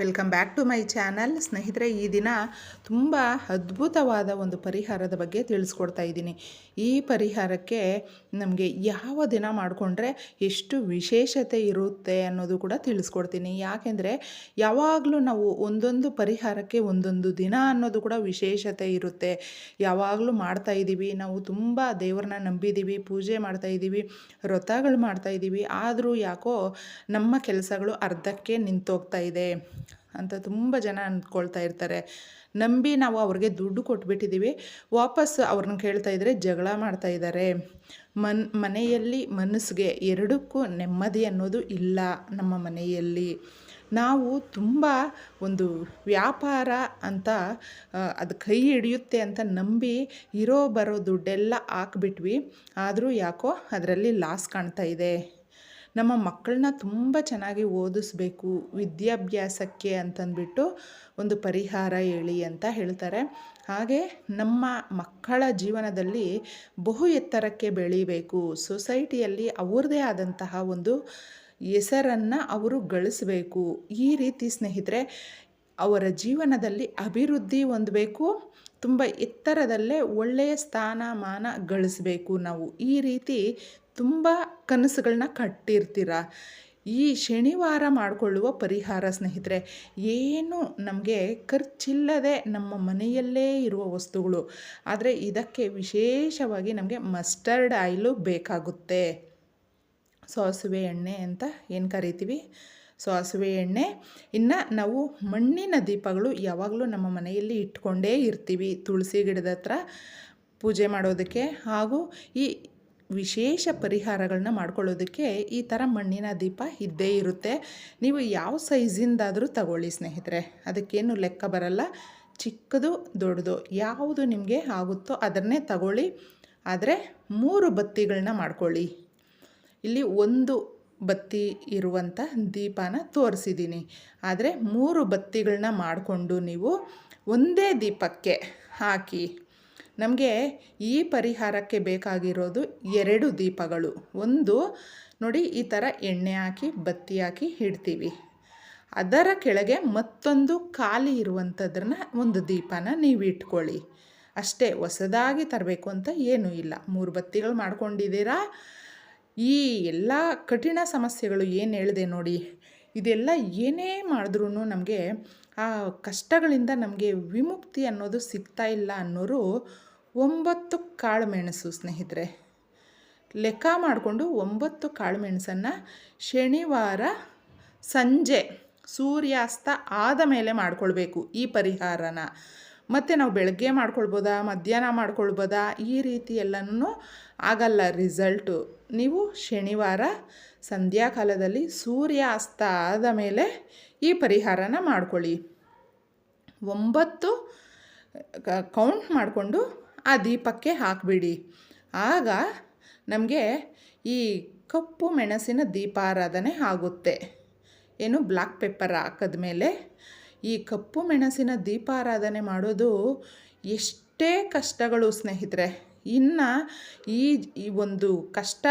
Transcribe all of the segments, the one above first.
Welcome back to my channel ಸ್ನೇಹಿತರೆ, ಈ ದಿನ ತುಂಬ ಅದ್ಭುತವಾದ ಒಂದು ಪರಿಹಾರದ ಬಗ್ಗೆ ತಿಳಿಸ್ಕೊಡ್ತಾ ಇದ್ದೀನಿ. ಈ ಪರಿಹಾರಕ್ಕೆ ನಮಗೆ ಯಾವ ದಿನ ಮಾಡಿಕೊಂಡ್ರೆ ಎಷ್ಟು ವಿಶೇಷತೆ ಇರುತ್ತೆ ಅನ್ನೋದು ಕೂಡ ತಿಳಿಸ್ಕೊಡ್ತೀನಿ. ಯಾಕೆಂದರೆ, ಯಾವಾಗಲೂ ನಾವು ಒಂದೊಂದು ಪರಿಹಾರಕ್ಕೆ ಒಂದೊಂದು ದಿನ ಅನ್ನೋದು ಕೂಡ ವಿಶೇಷತೆ ಇರುತ್ತೆ. ಯಾವಾಗಲೂ ಮಾಡ್ತಾ ಇದ್ದೀವಿ. ನಾವು ತುಂಬ ದೇವ್ರನ್ನ ನಂಬಿದ್ದೀವಿ. ಪೂಜೆ ಮಾಡ್ತಾ ಇದ್ದೀವಿ. ವ್ರತಗಳು ಮಾಡ್ತಾ ಇದ್ದೀವಿ. ಆದರೂ ಯಾಕೋ ನಮ್ಮ ಕೆಲಸಗಳು ಅರ್ಧಕ್ಕೆ ನಿಂತೋಗ್ತಾ ಇದೆ. ಅಂತ ತುಂಬ ಜನ ಅಂದ್ಕೊಳ್ತಾ ಇರ್ತಾರೆ. ನಂಬಿ ನಾವು ಅವ್ರಿಗೆ ದುಡ್ಡು ಕೊಟ್ಬಿಟ್ಟಿದ್ದೀವಿ ವಾಪಸ್ ಅವ್ರನ್ನ ಕೇಳ್ತಾ ಇದ್ದರೆ ಜಗಳ ಮಾಡ್ತಾ ಇದ್ದಾರೆ ಮನ್, ಮನೆಯಲ್ಲಿ ಮನಸ್ಸಿಗೆ ಎರಡಕ್ಕೂ ನೆಮ್ಮದಿ ಅನ್ನೋದು ಇಲ್ಲ ನಮ್ಮ ಮನೆಯಲ್ಲಿ. ನಾವು ತುಂಬ ಒಂದು ವ್ಯಾಪಾರ ಅಂತ ಅದು ಕೈ ಹಿಡಿಯುತ್ತೆ ಅಂತ ನಂಬಿ ಇರೋ ಬರೋ ದುಡ್ಡೆಲ್ಲ ಹಾಕ್ಬಿಟ್ವಿ. ಆದರೂ ಯಾಕೋ ಅದರಲ್ಲಿ ಲಾಸ್ ಕಾಣ್ತಾ ಇದೆ. ನಮ್ಮ ಮಕ್ಕಳನ್ನ ತುಂಬ ಚೆನ್ನಾಗಿ ಓದಿಸ್ಬೇಕು, ವಿದ್ಯಾಭ್ಯಾಸಕ್ಕೆ ಅಂತಂದ್ಬಿಟ್ಟು ಒಂದು ಪರಿಹಾರ ಹೇಳಿ ಅಂತ ಹೇಳ್ತಾರೆ. ಹಾಗೆ ನಮ್ಮ ಮಕ್ಕಳ ಜೀವನದಲ್ಲಿ ಬಹು ಎತ್ತರಕ್ಕೆ ಬೆಳೀಬೇಕು. ಸೊಸೈಟಿಯಲ್ಲಿ ಅವ್ರದ್ದೇ ಆದಂತಹ ಒಂದು ಹೆಸರನ್ನು ಅವರು ಗಳಿಸಬೇಕು. ಈ ರೀತಿ ಸ್ನೇಹಿತರೆ, ಅವರ ಜೀವನದಲ್ಲಿ ಅಭಿವೃದ್ಧಿ ಹೊಂದಬೇಕು, ತುಂಬ ಎತ್ತರದಲ್ಲೇ ಒಳ್ಳೆಯ ಸ್ಥಾನಮಾನ ಗಳಿಸಬೇಕು ನಾವು. ಈ ರೀತಿ ತುಂಬ ಕನಸುಗಳನ್ನ ಕಟ್ಟಿರ್ತೀರ? ಈ ಶನಿವಾರ ಮಾಡಿಕೊಳ್ಳುವ ಪರಿಹಾರ ಸ್ನೇಹಿತರೆ, ಏನು ನಮಗೆ ಖರ್ಚಿಲ್ಲದೆ ನಮ್ಮ ಮನೆಯಲ್ಲೇ ಇರುವ ವಸ್ತುಗಳು, ಆದರೆ ಇದಕ್ಕೆ ವಿಶೇಷವಾಗಿ ನಮಗೆ ಮಸ್ಟರ್ಡ್ ಆಯಿಲು ಬೇಕಾಗುತ್ತೆ. ಸಾಸಿವೆ ಎಣ್ಣೆ ಅಂತ ಏನು ಕರಿತೀವಿ? ಸಾಸಿವೆ ಎಣ್ಣೆ. ಇನ್ನು ನಾವು ಮಣ್ಣಿನ ದೀಪಗಳು ಯಾವಾಗಲೂ ನಮ್ಮ ಮನೆಯಲ್ಲಿ ಇಟ್ಕೊಂಡೇ ಇರ್ತೀವಿ. ತುಳಸಿ ಗಿಡದ ಹತ್ರ ಪೂಜೆ ಮಾಡೋದಕ್ಕೆ ಹಾಗೂ ಈ ವಿಶೇಷ ಪರಿಹಾರಗಳನ್ನ ಮಾಡ್ಕೊಳ್ಳೋದಕ್ಕೆ ಈ ಥರ ಮಣ್ಣಿನ ದೀಪ ಇದ್ದೇ ಇರುತ್ತೆ. ನೀವು ಯಾವ ಸೈಜಿಂದಾದರೂ ತಗೊಳ್ಳಿ ಸ್ನೇಹಿತರೆ, ಅದಕ್ಕೇನು ಲೆಕ್ಕ ಬರಲ್ಲ. ಚಿಕ್ಕದು ದೊಡ್ಡದು ಯಾವುದು ನಿಮಗೆ ಆಗುತ್ತೋ ಅದನ್ನೇ ತಗೊಳ್ಳಿ. ಆದರೆ ಮೂರು ಬತ್ತಿಗಳನ್ನ ಮಾಡ್ಕೊಳ್ಳಿ. ಇಲ್ಲಿ ಒಂದು ಬತ್ತಿ ಇರುವಂಥ ದೀಪನ ತೋರಿಸಿದ್ದೀನಿ ಆದರೆ ಮೂರು ಬತ್ತಿಗಳನ್ನ ಮಾಡಿಕೊಂಡು ನೀವು ಒಂದೇ ದೀಪಕ್ಕೆ ಹಾಕಿ ನಮಗೆ ಈ ಪರಿಹಾರಕ್ಕೆ ಬೇಕಾಗಿರೋದು ಎರಡು ದೀಪಗಳು. ಒಂದು, ನೋಡಿ, ಈ ಥರ ಎಣ್ಣೆ ಹಾಕಿ, ಬತ್ತಿ ಹಾಕಿ ಇಡ್ತೀವಿ. ಅದರ ಕೆಳಗೆ ಮತ್ತೊಂದು ಖಾಲಿ ಇರುವಂಥದ್ರನ್ನ ಒಂದು ದೀಪನ ನೀವು ಇಟ್ಕೊಳ್ಳಿ. ಅಷ್ಟೇ, ಹೊಸದಾಗಿ ತರಬೇಕು ಅಂತ ಏನೂ ಇಲ್ಲ. ಮೂರು ಬತ್ತಿಗಳು ಮಾಡ್ಕೊಂಡಿದ್ದೀರಾ? ಈ ಎಲ್ಲ ಕಠಿಣ ಸಮಸ್ಯೆಗಳು ಏನು ಹೇಳಿದೆ ನೋಡಿ, ಇದೆಲ್ಲ ಏನೇ ಮಾಡಿದ್ರೂ ನಮಗೆ ಆ ಕಷ್ಟಗಳಿಂದ ನಮಗೆ ವಿಮುಕ್ತಿ ಅನ್ನೋದು ಸಿಗ್ತಾ ಇಲ್ಲ ಅನ್ನೋರು ಒಂಬತ್ತು ಕಾಳುಮೆಣಸು ಸ್ನೇಹಿತರೆ. ಲೆಕ್ಕ ಮಾಡಿಕೊಂಡು ಒಂಬತ್ತು ಕಾಳುಮೆಣಸನ್ನು ಶನಿವಾರ ಸಂಜೆ ಸೂರ್ಯಾಸ್ತ ಆದ ಮೇಲೆ ಮಾಡ್ಕೊಳ್ಬೇಕು ಈ ಪರಿಹಾರನ. ಮತ್ತು ನಾವು ಬೆಳಗ್ಗೆ ಮಾಡ್ಕೊಳ್ಬೋದಾ, ಮಧ್ಯಾಹ್ನ ಮಾಡ್ಕೊಳ್ಬೋದಾ, ಈ ರೀತಿ ಎಲ್ಲನೂ ಆಗಲ್ಲ ರಿಸಲ್ಟು. ನೀವು ಶನಿವಾರ ಸಂಧ್ಯಾಕಾಲದಲ್ಲಿ ಸೂರ್ಯಾಸ್ತ ಆದ ಮೇಲೆ ಈ ಪರಿಹಾರನ ಮಾಡ್ಕೊಳ್ಳಿ. ಒಂಬತ್ತು ಕೌಂಟ್ ಮಾಡಿಕೊಂಡು ಆ ದೀಪಕ್ಕೆ ಹಾಕಿಬಿಡಿ. ಆಗ ನಮಗೆ ಈ ಕಪ್ಪು ಮೆಣಸಿನ ದೀಪಾರಾಧನೆ ಆಗುತ್ತೆ. ಏನು ಬ್ಲ್ಯಾಕ್ ಪೆಪ್ಪರ್ ಹಾಕಿದ್ಮೇಲೆ ಈ ಕಪ್ಪು ಮೆಣಸಿನ ದೀಪಾರಾಧನೆ ಮಾಡೋದು ಎಷ್ಟೇ ಕಷ್ಟಗಳು ಸ್ನೇಹಿತರೆ. ಇನ್ನು ಈ ಈ ಒಂದು ಕಷ್ಟ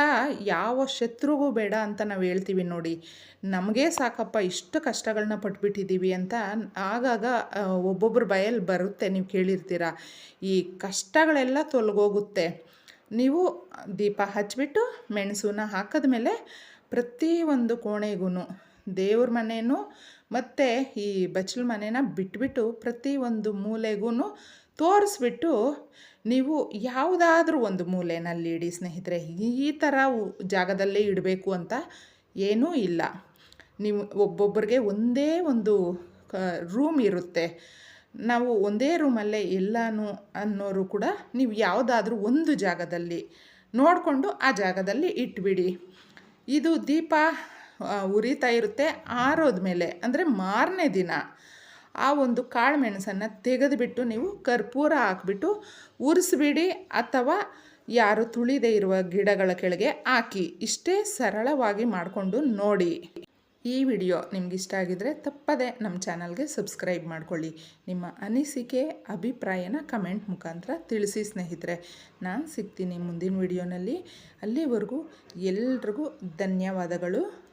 ಯಾವ ಶತ್ರುಗೂ ಬೇಡ ಅಂತ ನಾವು ಹೇಳ್ತೀವಿ ನೋಡಿ. ನಮಗೇ ಸಾಕಪ್ಪ ಇಷ್ಟು ಕಷ್ಟಗಳನ್ನ ಪಟ್ಬಿಟ್ಟಿದ್ದೀವಿ ಅಂತ ಆಗಾಗ ಒಬ್ಬೊಬ್ಬರ ಬಯಲ್ಲಿ ಬರುತ್ತೆ ನೀವು ಕೇಳಿರ್ತೀರ. ಈ ಕಷ್ಟಗಳೆಲ್ಲ ತೊಲಗೋಗುತ್ತೆ. ನೀವು ದೀಪ ಹಚ್ಚಿಬಿಟ್ಟು ಮೆಣಸನ್ನ ಹಾಕಿದ್ಮೇಲೆ ಪ್ರತಿಯೊಂದು ಕೋಣೆಗೂ ದೇವ್ರ ಮನೆಯೂ ಮತ್ತು ಈ ಬಚ್ಚಲ ಮನೆನ ಬಿಟ್ಬಿಟ್ಟು ಪ್ರತಿಯೊಂದು ಮೂಲೆಗೂ ತೋರಿಸ್ಬಿಟ್ಟು ನೀವು ಯಾವುದಾದ್ರೂ ಒಂದು ಮೂಲೆಯಲ್ಲಿ ಇಡಿ ಸ್ನೇಹಿತರೆ, ಈ ಥರ ಜಾಗದಲ್ಲೇ ಇಡಬೇಕು ಅಂತ ಏನೂ ಇಲ್ಲ. ನೀವು ಒಬ್ಬೊಬ್ಬರಿಗೆ ಒಂದೇ ಒಂದು ರೂಮ್ ಇರುತ್ತೆ. ನಾವು ಒಂದೇ ರೂಮಲ್ಲೇ ಎಲ್ಲಾನು ಅನ್ನೋರು ಕೂಡ ನೀವು ಯಾವುದಾದ್ರೂ ಒಂದು ಜಾಗದಲ್ಲಿ ನೋಡಿಕೊಂಡು ಆ ಜಾಗದಲ್ಲಿ ಇಟ್ಬಿಡಿ. ಇದು ದೀಪ ಉರಿತಾ ಇರುತ್ತೆ. ಆರೋದ್ಮೇಲೆ ಅಂದರೆ ಮಾರನೇ ದಿನ. ಆ ಒಂದು ಕಾಳು ಮೆಣಸನ್ನು ತೆಗೆದುಬಿಟ್ಟು ನೀವು ಕರ್ಪೂರ ಹಾಕ್ಬಿಟ್ಟು ಉರಿಸ್ಬಿಡಿ ಅಥವಾ ಯಾರು ತುಳಿದೇ ಇರುವ ಗಿಡಗಳ ಕೆಳಗೆ ಹಾಕಿ. ಇಷ್ಟೇ ಸರಳವಾಗಿ ಮಾಡಿಕೊಂಡು ನೋಡಿ. ಈ ವಿಡಿಯೋ ನಿಮ್ಗೆ ಇಷ್ಟ ಆಗಿದರೆ ತಪ್ಪದೆ ನಮ್ಮ ಚಾನಲ್ಗೆ ಸಬ್ಸ್ಕ್ರೈಬ್ ಮಾಡ್ಕೊಳ್ಳಿ. ನಿಮ್ಮ ಅನಿಸಿಕೆ, ಅಭಿಪ್ರಾಯನ ಕಮೆಂಟ್ ಮುಖಾಂತರ ತಿಳಿಸಿ ಸ್ನೇಹಿತರೆ. ನಾನು ಸಿಗ್ತೀನಿ ಮುಂದಿನ ವಿಡಿಯೋನಲ್ಲಿ. ಅಲ್ಲಿವರೆಗೂ ಎಲ್ರಿಗೂ ಧನ್ಯವಾದಗಳು.